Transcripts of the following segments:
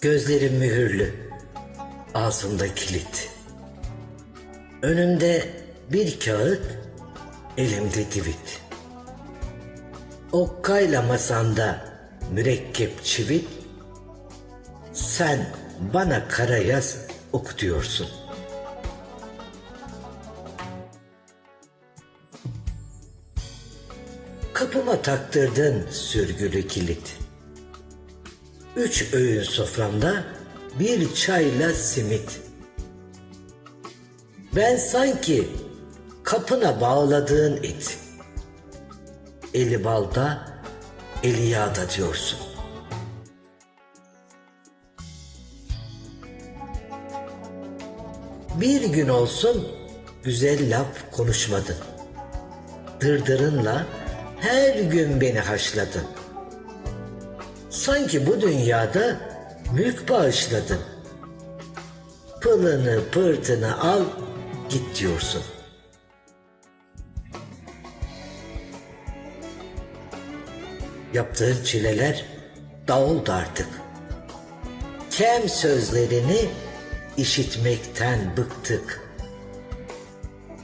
Gözlerim mühürlü, ağzımda kilit. Önümde bir kağıt, elimde divit. Okkayla masanda mürekkep çivit. Sen bana kara yaz okutuyorsun. Kapıma taktırdın sürgülü kilit. Üç öğün soframda bir çayla simit. Ben sanki kapına bağladığın it. Eli balda, eli yağda diyorsun. Bir gün olsun güzel laf konuşmadın. Dırdırınla her gün beni haşladın. Sanki bu dünyada mülk bağışladın. Pılını pırtını al git diyorsun. Yaptığın çileler dağıldı artık. Kem sözlerini işitmekten bıktık.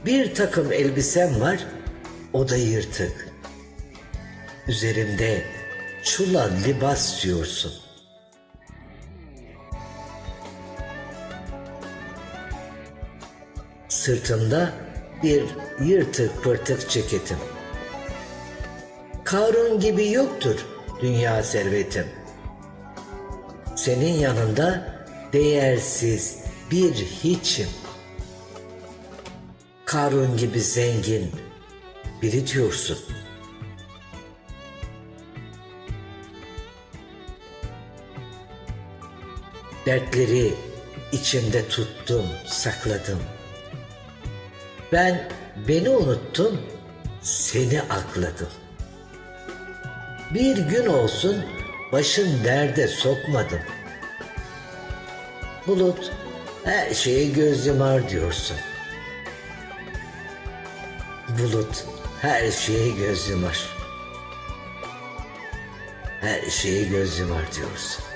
Bir takım elbisem var, o da yırtık. Üzerimde çula libas diyorsun. Sırtımda bir yırtık pırtık ceketim. Karun gibi yoktur dünya servetim. Senin yanında değersiz bir hiçim. Karun gibi zengin biri diyorsun. Dertleri içimde tuttum, sakladım. Ben beni unuttum, seni akladım. Bir gün olsun başın derde sokmadım. Bulut her şeye göz yumar diyorsun. Bulut her şeye göz yumar. Her şeye göz yumar diyorsun.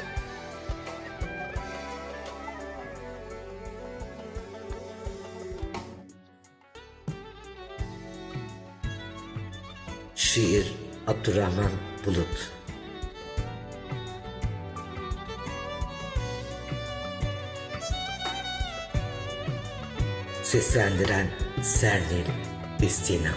Şiir Abdurrahman Bulut. Seslendiren Sernil Bistina